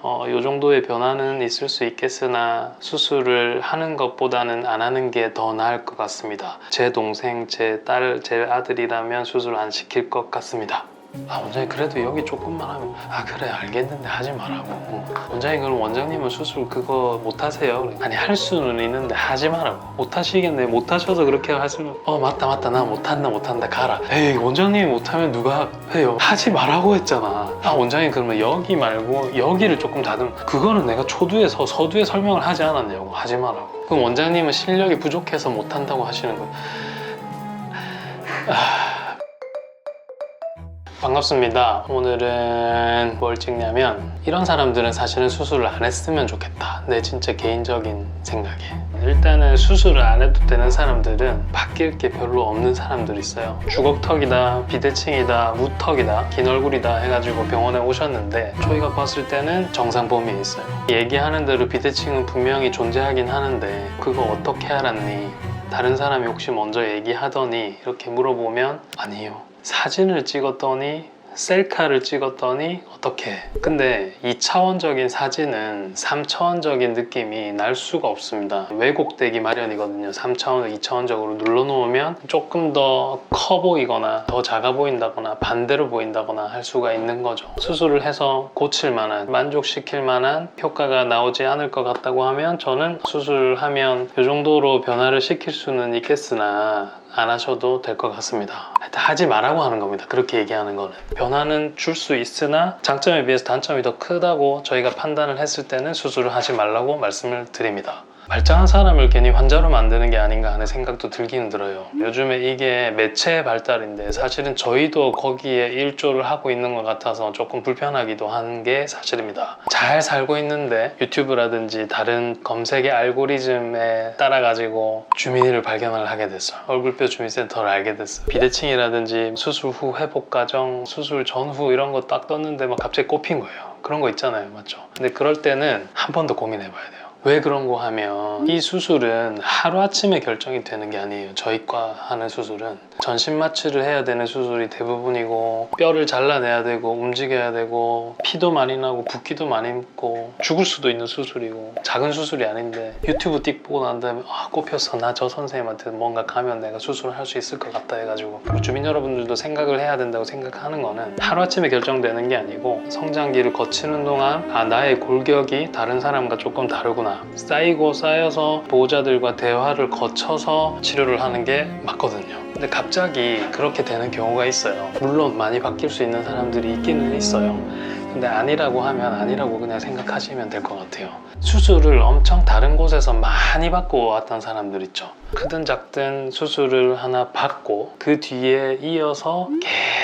어, 요 정도의 변화는 있을 수 있겠으나 수술을 하는 것보다는 안 하는 게 더 나을 것 같습니다. 제 동생, 제 딸, 제 아들이라면 수술 안 시킬 것 같습니다. 아 원장님 그래도 여기 조금만 하면 아 그래 알겠는데 하지 말라고. 원장님 그럼 원장님은 수술 그거 못 하세요? 아니 할 수는 있는데 하지 말라고. 못 하시겠네. 못 하셔서 그렇게 하시면 어 맞다 맞다. 나 못한다 못한다. 가라. 에이 원장님이 못하면 누가 해요? 하지 말라고 했잖아. 아 원장님 그러면 여기 말고 여기를 조금 다듬. 그거는 내가 초두에서 서두에 설명을 하지 않았냐고. 하지 말라고. 그럼 원장님은 실력이 부족해서 못한다고 하시는 거예요 반갑습니다. 오늘은 뭘 찍냐면 이런 사람들은 사실은 수술을 안 했으면 좋겠다. 내 진짜 개인적인 생각에. 일단은 수술을 안 해도 되는 사람들은 바뀔 게 별로 없는 사람들이 있어요. 주걱턱이다, 비대칭이다, 무턱이다, 긴 얼굴이다 해가지고 병원에 오셨는데 저희가 봤을 때는 정상 범위에 있어요. 얘기하는 대로 비대칭은 분명히 존재하긴 하는데 그거 어떻게 알았니? 다른 사람이 혹시 먼저 얘기하더니 이렇게 물어보면 아니요. 사진을 찍었더니 셀카를 찍었더니 어떻게 근데 2차원적인 사진은 3차원적인 느낌이 날 수가 없습니다. 왜곡되기 마련이거든요. 3차원을 2차원적으로 눌러놓으면 조금 더 커 보이거나 더 작아 보인다거나 반대로 보인다거나 할 수가 있는 거죠. 수술을 해서 고칠 만한 만족시킬 만한 효과가 나오지 않을 것 같다고 하면 저는 수술하면 이 정도로 변화를 시킬 수는 있겠으나 안 하셔도 될 것 같습니다. 하지 말라고 하는 겁니다. 그렇게 얘기하는 거는. 변화는 줄 수 있으나 장점에 비해서 단점이 더 크다고 저희가 판단을 했을 때는 수술을 하지 말라고 말씀을 드립니다. 말짱한 사람을 괜히 환자로 만드는 게 아닌가 하는 생각도 들기는 들어요. 요즘에 이게 매체의 발달인데 사실은 저희도 거기에 일조를 하고 있는 것 같아서 조금 불편하기도 한 게 사실입니다. 잘 살고 있는데 유튜브라든지 다른 검색의 알고리즘에 따라가지고 주민이를 발견을 하게 됐어요. 얼굴뼈 주민센터를 알게 됐어요. 비대칭이라든지 수술 후 회복 과정, 수술 전후 이런 거 딱 떴는데 막 갑자기 꼽힌 거예요. 그런 거 있잖아요. 맞죠? 근데 그럴 때는 한 번 더 고민해 봐야 돼요. 왜 그런 거 하면 이 수술은 하루아침에 결정이 되는 게 아니에요. 저희과 하는 수술은 전신 마취를 해야 되는 수술이 대부분이고 뼈를 잘라내야 되고 움직여야 되고 피도 많이 나고 붓기도 많이 묻고 죽을 수도 있는 수술이고 작은 수술이 아닌데 유튜브 띡 보고 난 다음에 아 꼽혔어 나 저 선생님한테 뭔가 가면 내가 수술을 할 수 있을 것 같다 해가지고 주민 여러분들도 생각을 해야 된다고 생각하는 거는 하루아침에 결정되는 게 아니고 성장기를 거치는 동안 아 나의 골격이 다른 사람과 조금 다르구나 쌓이고 쌓여서 보호자들과 대화를 거쳐서 치료를 하는 게 맞거든요. 근데 갑자기 그렇게 되는 경우가 있어요. 물론 많이 바뀔 수 있는 사람들이 있기는 있어요. 근데 아니라고 하면 아니라고 그냥 생각하시면 될 것 같아요. 수술을 엄청 다른 곳에서 많이 받고 왔던 사람들 있죠. 크든 작든 수술을 하나 받고 그 뒤에 이어서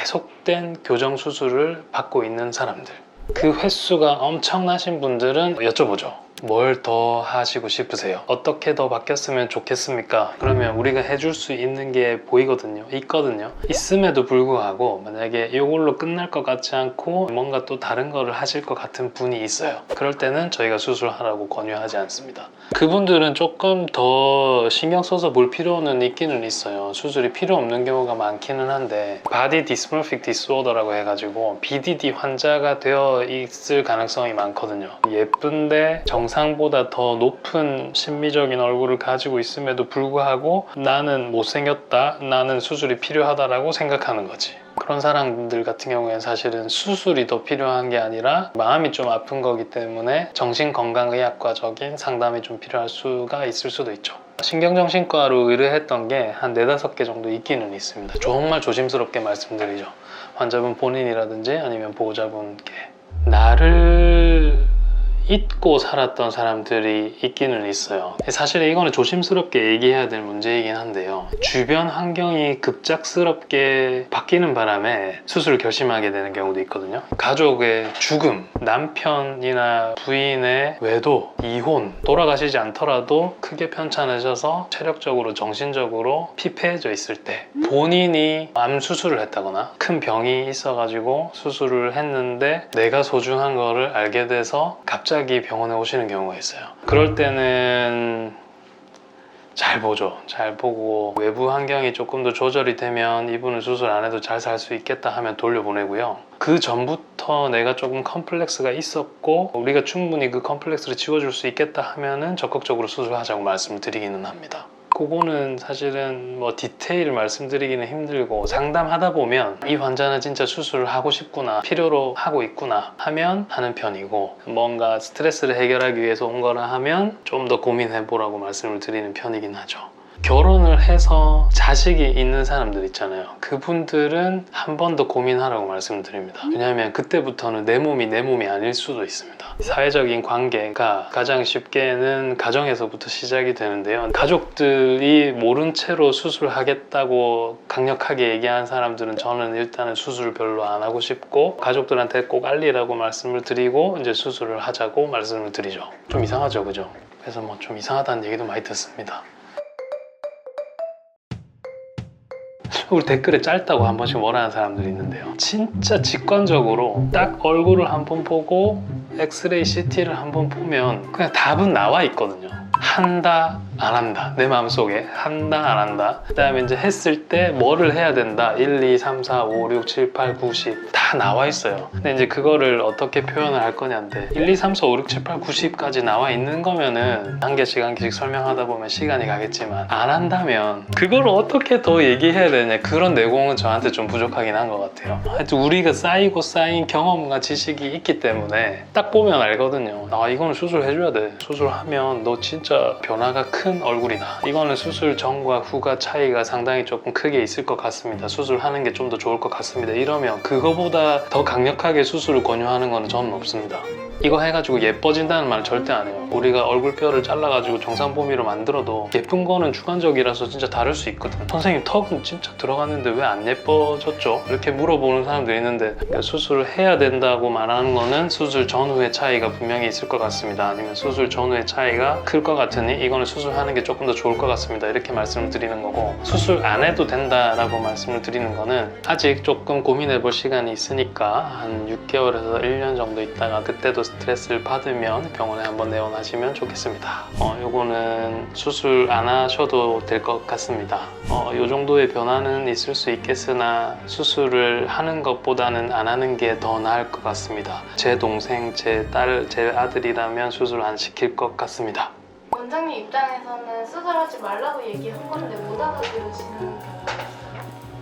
계속된 교정 수술을 받고 있는 사람들. 그 횟수가 엄청나신 분들은 여쭤보죠. 뭘 더 하시고 싶으세요? 어떻게 더 바뀌었으면 좋겠습니까? 그러면 우리가 해줄 수 있는 게 보이거든요. 있거든요. 있음에도 불구하고 만약에 이걸로 끝날 것 같지 않고 뭔가 또 다른 거를 하실 것 같은 분이 있어요. 그럴 때는 저희가 수술하라고 권유하지 않습니다. 그분들은 조금 더 신경 써서 볼 필요는 있기는 있어요. 수술이 필요 없는 경우가 많기는 한데 Body Dysmorphic Disorder라고 해가지고 BDD 환자가 되어 있을 가능성이 많거든요. 예쁜데 정상보다 더 높은 심미적인 얼굴을 가지고 있음에도 불구하고 나는 못생겼다, 나는 수술이 필요하다라고 생각하는 거지. 그런 사람들 같은 경우에는 사실은 수술이 더 필요한 게 아니라 마음이 좀 아픈 거기 때문에 정신건강의학과적인 상담이 좀 필요할 수가 있을 수도 있죠. 신경정신과로 의뢰했던 게 한 네다섯 개 정도 있기는 있습니다. 정말 조심스럽게 말씀드리죠. 환자분 본인이라든지 아니면 보호자분께 나를 잊고 살았던 사람들이 있기는 있어요. 사실 이거는 조심스럽게 얘기해야 될 문제이긴 한데요. 주변 환경이 급작스럽게 바뀌는 바람에 수술을 결심하게 되는 경우도 있거든요. 가족의 죽음, 남편이나 부인의 외도, 이혼, 돌아가시지 않더라도 크게 편찮으셔서 체력적으로, 정신적으로 피폐해져 있을 때 본인이 암 수술을 했다거나 큰 병이 있어가지고 수술을 했는데 내가 소중한 거를 알게 돼서 갑자기 병원에 오시는 경우가 있어요. 그럴 때는 잘 보죠. 잘 보고 외부 환경이 조금 더 조절이 되면 이분은 수술 안 해도 잘 살 수 있겠다 하면 돌려보내고요. 그 전부터 내가 조금 컴플렉스가 있었고 우리가 충분히 그 컴플렉스를 지워줄 수 있겠다 하면은 적극적으로 수술하자고 말씀을 드리기는 합니다. 그거는 사실은 뭐 디테일 말씀드리기는 힘들고 상담하다 보면 이 환자는 진짜 수술을 하고 싶구나 필요로 하고 있구나 하면 하는 편이고 뭔가 스트레스를 해결하기 위해서 온 거라 하면 좀 더 고민해 보라고 말씀을 드리는 편이긴 하죠. 결혼을 해서 자식이 있는 사람들 있잖아요. 그분들은 한 번 더 고민하라고 말씀을 드립니다. 왜냐하면 그때부터는 내 몸이 내 몸이 아닐 수도 있습니다. 사회적인 관계가 가장 쉽게는 가정에서부터 시작이 되는데요. 가족들이 모른 채로 수술하겠다고 강력하게 얘기한 사람들은 저는 일단은 수술을 별로 안 하고 싶고 가족들한테 꼭 알리라고 말씀을 드리고 이제 수술을 하자고 말씀을 드리죠. 좀 이상하죠, 그죠? 그래서 뭐 좀 이상하다는 얘기도 많이 듣습니다. 우리 댓글에 짧다고 한 번씩 원하는 사람들이 있는데요. 진짜 직관적으로 딱 얼굴을 한 번 보고 엑스레이 CT를 한번 보면 그냥 답은 나와 있거든요. 한다, 안 한다. 내 마음속에 한다, 안 한다. 그 다음에 이제 했을 때 뭐를 해야 된다. 1, 2, 3, 4, 5, 6, 7, 8, 9, 10. 다 나와 있어요. 근데 이제 그거를 어떻게 표현을 할 거냐인데 1, 2, 3, 4, 5, 6, 7, 8, 90까지 나와 있는 거면은 한 개씩 한 개씩 설명하다 보면 시간이 가겠지만 안 한다면 그걸 어떻게 더 얘기해야 되냐 그런 내공은 저한테 좀 부족하긴 한 것 같아요. 하여튼 우리가 쌓이고 쌓인 경험과 지식이 있기 때문에 딱 보면 알거든요. 아 이거는 수술해줘야 돼. 수술하면 너 진짜 변화가 큰 얼굴이다. 이거는 수술 전과 후가 차이가 상당히 조금 크게 있을 것 같습니다. 수술하는 게 좀 더 좋을 것 같습니다. 이러면 그거보다 더 강력하게 수술을 권유하는 거는 저는 없습니다. 이거 해가지고 예뻐진다는 말 절대 안 해요. 우리가 얼굴뼈를 잘라가지고 정상 범위로 만들어도 예쁜 거는 주관적이라서 진짜 다를 수 있거든. 선생님 턱은 진짜 들어갔는데 왜 안 예뻐졌죠? 이렇게 물어보는 사람들이 있는데 그러니까 수술을 해야 된다고 말하는 거는 수술 전후의 차이가 분명히 있을 것 같습니다. 아니면 수술 전후의 차이가 클 것 같으니 이거는 수술하는 게 조금 더 좋을 것 같습니다. 이렇게 말씀을 드리는 거고 수술 안 해도 된다라고 말씀을 드리는 거는 아직 조금 고민해 볼 시간이 있으니까 한 6개월에서 1년 정도 있다가 그때도 스트레스를 받으면 병원에 한번 내원하시면 좋겠습니다. 어, 요거는 수술 안 하셔도 될 것 같습니다. 어, 요 정도의 변화는 있을 수 있겠으나 수술을 하는 것보다는 안 하는 게 더 나을 것 같습니다. 제 동생, 제 딸, 제 아들이라면 수술 안 시킬 것 같습니다. 원장님 입장에서는 수술하지 말라고 얘기한 건데 못 알아들으시는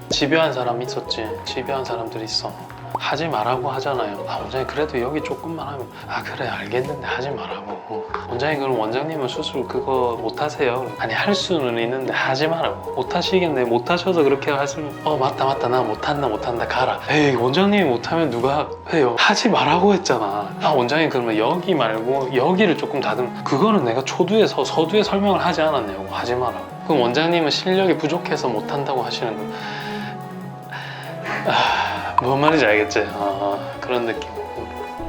집요한 사람 있었지. 집요한 사람들 있어. 하지 말라고 하잖아요. 아, 원장님 그래도 여기 조금만 하면 아 그래 알겠는데 하지 말라고. 어. 원장님 그럼 원장님은 수술 그거 못 하세요? 아니 할 수는 있는데 하지 말라고. 못 하시겠네. 못 하셔서 그렇게 하시면 어 맞다 맞다 나 못 한다 못 한다 가라. 에이 원장님이 못 하면 누가 해요? 하지 말라고 했잖아. 아 원장님 그러면 여기 말고 여기를 조금 다듬. 그거는 내가 초두에서 서두에 설명을 하지 않았냐고 하지 말라고. 그럼 원장님은 실력이 부족해서 못 한다고 하시는 거. 뭔 말인지 알겠지? 어, 그런 느낌.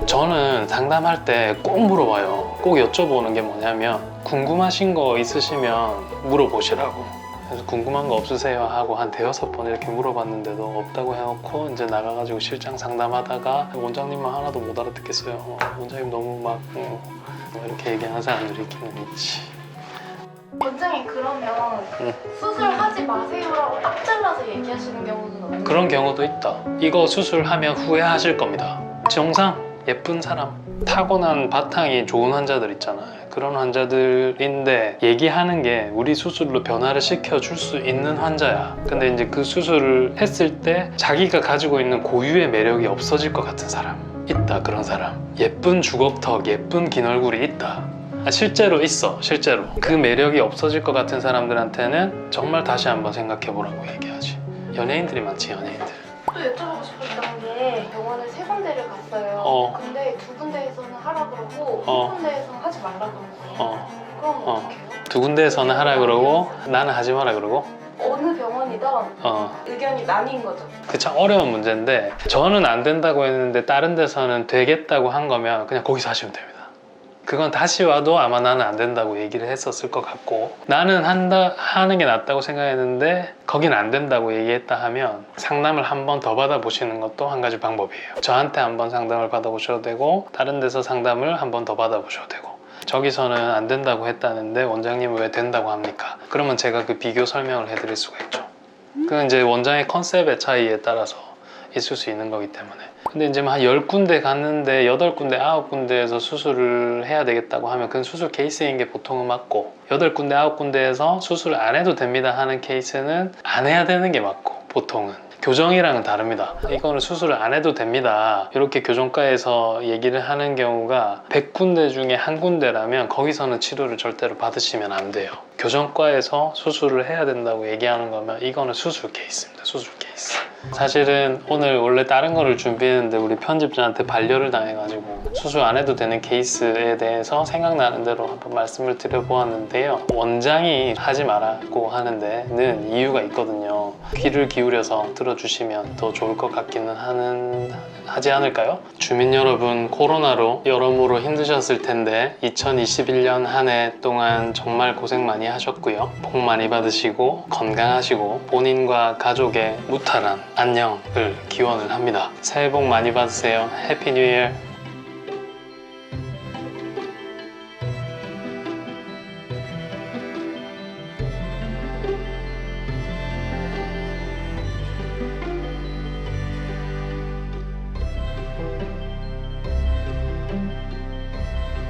저는 상담할 때 꼭 물어봐요. 꼭 여쭤보는 게 뭐냐면 궁금하신 거 있으시면 물어보시라고. 그래서 궁금한 거 없으세요 하고 한 대여섯 번 이렇게 물어봤는데도 없다고 해놓고 이제 나가가지고 실장 상담하다가 원장님만 하나도 못 알아듣겠어요. 어, 원장님 너무 막 어, 뭐 이렇게 얘기하는 사람들이 있기는 있지. 원장님 그러면 응. 수술하지 마세요라고 딱 잘라서 얘기하시는 경우는 없나요? 그런 경우도 있다. 이거 수술하면 후회하실 겁니다. 정상 예쁜 사람 타고난 바탕이 좋은 환자들 있잖아요. 그런 환자들인데 얘기하는 게 우리 수술로 변화를 시켜 줄 수 있는 환자야. 근데 이제 그 수술을 했을 때 자기가 가지고 있는 고유의 매력이 없어질 것 같은 사람 있다. 그런 사람 예쁜 주걱턱, 예쁜 긴 얼굴이 있다. 아, 실제로 있어, 실제로. 그 매력이 없어질 것 같은 사람들한테는 정말 다시 한번 생각해 보라고 얘기하지. 연예인들이 많지, 연예인들. 또 여쭤보고 싶었던 게 병원에 세 군데를 갔어요. 어. 근데 두 군데에서는 하라 그러고 어. 한 군데에서는 하지 말라 그러고. 어. 그럼 어. 어떡해요? 두 군데에서는 하라 그러고 나는 하지 마라 그러고 어느 병원이든 어. 의견이 나뉜 거죠. 그 참 어려운 문제인데 저는 안 된다고 했는데 다른 데서는 되겠다고 한 거면 그냥 거기서 하시면 됩니다. 그건 다시 와도 아마 나는 안 된다고 얘기를 했었을 것 같고 나는 한다 하는 게 낫다고 생각했는데 거긴 안 된다고 얘기했다 하면 상담을 한 번 더 받아보시는 것도 한 가지 방법이에요. 저한테 한 번 상담을 받아보셔도 되고 다른 데서 상담을 한 번 더 받아보셔도 되고 저기서는 안 된다고 했다는데 원장님은 왜 된다고 합니까? 그러면 제가 그 비교 설명을 해드릴 수가 있죠. 그건 이제 원장의 컨셉의 차이에 따라서 있을 수 있는 거기 때문에. 근데 이제 한 10군데 갔는데 8군데, 9군데에서 수술을 해야 되겠다고 하면 그건 수술 케이스인 게 보통은 맞고 8군데, 9군데에서 수술을 안 해도 됩니다 하는 케이스는 안 해야 되는 게 맞고 보통은 교정이랑은 다릅니다. 이거는 수술을 안 해도 됩니다. 이렇게 교정과에서 얘기를 하는 경우가 100군데 중에 한 군데라면 거기서는 치료를 절대로 받으시면 안 돼요. 교정과에서 수술을 해야 된다고 얘기하는 거면 이거는 수술 케이스입니다. 수술 케이스. 사실은 오늘 원래 다른 거를 준비했는데 우리 편집자한테 반려를 당해가지고 수술 안 해도 되는 케이스에 대해서 생각나는 대로 한번 말씀을 드려보았는데요. 원장이 하지 말라고 하는 데는 이유가 있거든요. 귀를 기울여서 들어주시면 더 좋을 것 같기는 하는 하지 않을까요? 주민 여러분 코로나로 여러모로 힘드셨을 텐데 2021년 한 해 동안 정말 고생 많이 하셨고요. 복 많이 받으시고 건강하시고 본인과 가족의 무탈한 안녕을 기원을 합니다. 새해 복 많이 받으세요. 해피 뉴 이어.